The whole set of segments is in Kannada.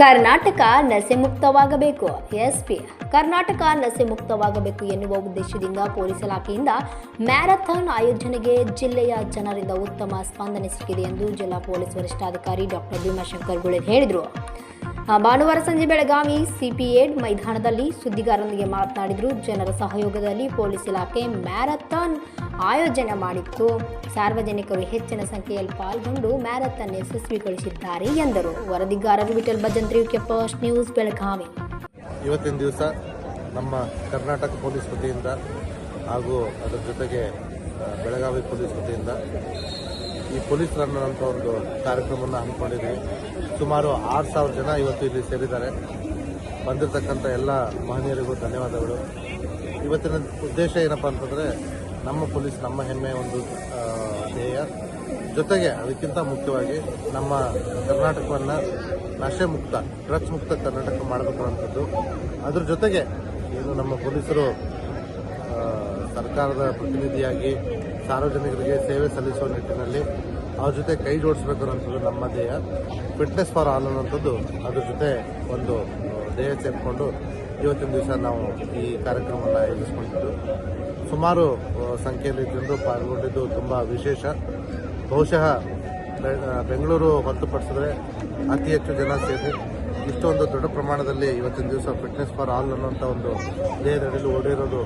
ಕರ್ನಾಟಕ ನಸೆ ಮುಕ್ತವಾಗಬೇಕು ಎಸ್ಪಿ, ಕರ್ನಾಟಕ ನಸೆ ಮುಕ್ತವಾಗಬೇಕು ಎನ್ನುವ ಉದ್ದೇಶದಿಂದ ಪೊಲೀಸ್ ಇಲಾಖೆಯಿಂದ ಮ್ಯಾರಥಾನ್ ಆಯೋಜನೆಗೆ ಜಿಲ್ಲೆಯ ಜನರಿಂದ ಉತ್ತಮ ಸ್ಪಂದನೆ ಸಿಕ್ಕಿದೆ ಎಂದು ಜಿಲ್ಲಾ ಪೊಲೀಸ್ ವರಿಷ್ಠಾಧಿಕಾರಿ ಡಾಕ್ಟರ್ ಭೀಮಾಶಂಕರ್ ಗುಳೆ ಹೇಳಿದರು. ಭಾನುವಾರ ಸಂಜೆ ಬೆಳಗಾವಿ ಸಿಪಿಎಡ್ ಮೈದಾನದಲ್ಲಿ ಸುದ್ದಿಗಾರರೊಂದಿಗೆ ಮಾತನಾಡಿದರು. ಜನರ ಸಹಯೋಗದಲ್ಲಿ ಪೊಲೀಸ್ ಇಲಾಖೆ ಮ್ಯಾರಥಾನ್ ಆಯೋಜನೆ ಮಾಡಿತ್ತು. ಸಾರ್ವಜನಿಕರು ಹೆಚ್ಚಿನ ಸಂಖ್ಯೆಯಲ್ಲಿ ಪಾಲ್ಗೊಂಡು ಮ್ಯಾರಥಾನ್ ಯಶಸ್ವಿಗೊಳಿಸಿದ್ದಾರೆ ಎಂದರು. ವರದಿಗಾರರು ವಿಠಲ್ ಭಜಂತ್ರಿ ಫಸ್ಟ್ ನ್ಯೂಸ್ ಬೆಳಗಾವಿ. ಇವತ್ತಿನ ದಿವಸ ನಮ್ಮ ಕರ್ನಾಟಕ ಪೊಲೀಸ್ ವತಿಯಿಂದ ಹಾಗೂ ಅದರ ಜೊತೆಗೆ ಬೆಳಗಾವಿ ಪೊಲೀಸ್ ವತಿಯಿಂದ ಈ ಪೊಲೀಸ್ ರನ್ ಅಂತ ಒಂದು ಕಾರ್ಯಕ್ರಮವನ್ನು ಹಮ್ಮಿಕೊಂಡಿದ್ವಿ ಸುಮಾರು ಆರು ಸಾವಿರ ಜನ ಇವತ್ತು ಇಲ್ಲಿ ಸೇರಿದ್ದಾರೆ. ಬಂದಿರತಕ್ಕಂಥ ಎಲ್ಲ ಮಹನೀಯರಿಗೂ ಧನ್ಯವಾದಗಳು. ಇವತ್ತಿನ ಉದ್ದೇಶ ಏನಪ್ಪ ಅಂತಂದರೆ, ನಮ್ಮ ಪೊಲೀಸ್ ನಮ್ಮ ಹೆಮ್ಮೆ ಒಂದು ಧ್ಯೇಯ. ಜೊತೆಗೆ ಅದಕ್ಕಿಂತ ಮುಖ್ಯವಾಗಿ ನಮ್ಮ ಕರ್ನಾಟಕವನ್ನು ನಶೆ ಮುಕ್ತ, ಡ್ರಗ್ಸ್ ಮುಕ್ತ ಕರ್ನಾಟಕ ಮಾಡಬೇಕು ಅನ್ನೋಂಥದ್ದು ಅದ್ರ ಜೊತೆಗೆ ಏನು ನಮ್ಮ ಪೊಲೀಸರು ಸರ್ಕಾರದ ಪ್ರತಿನಿಧಿಯಾಗಿ ಸಾರ್ವಜನಿಕರಿಗೆ ಸೇವೆ ಸಲ್ಲಿಸುವ ನಿಟ್ಟಿನಲ್ಲಿ ಅವ್ರ ಜೊತೆ ಕೈ ಜೋಡಿಸಬೇಕು ಅನ್ನೋಂಥದ್ದು ನಮ್ಮ ದೇಹ ಫಿಟ್ನೆಸ್ ಫಾರ್ ಆಲ್ ಅನ್ನೋಂಥದ್ದು ಅದ್ರ ಜೊತೆ ಒಂದು ದೇಹ ಸೇರಿಕೊಂಡು ಇವತ್ತಿನ ದಿವಸ ನಾವು ಈ ಕಾರ್ಯಕ್ರಮವನ್ನು ಆಯೋಜಿಸ್ಕೊಂಡಿದ್ದು. ಸುಮಾರು ಸಂಖ್ಯೆಯಲ್ಲಿ ಜನರು ಪಾಲ್ಗೊಂಡಿದ್ದು ತುಂಬ ವಿಶೇಷ. ಬಹುಶಃ ಬೆಂಗಳೂರು ಹೊರತುಪಡಿಸಿದ್ರೆ ಅತಿ ಹೆಚ್ಚು ಜನ ಸೇರಿ ಇಷ್ಟೊಂದು ದೊಡ್ಡ ಪ್ರಮಾಣದಲ್ಲಿ ಇವತ್ತಿನ ದಿವಸ ಫಿಟ್ನೆಸ್ ಫಾರ್ ಆಲ್ ಅನ್ನೋಂಥ ಒಂದು ಧ್ಯೇಯದಡಿಯಲ್ಲಿ ಓಡಿರೋದು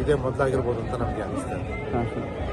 ಇದೇ ಮೊದಲಾಗಿರ್ಬೋದು ಅಂತ ನಮಗೆ ಸರ್.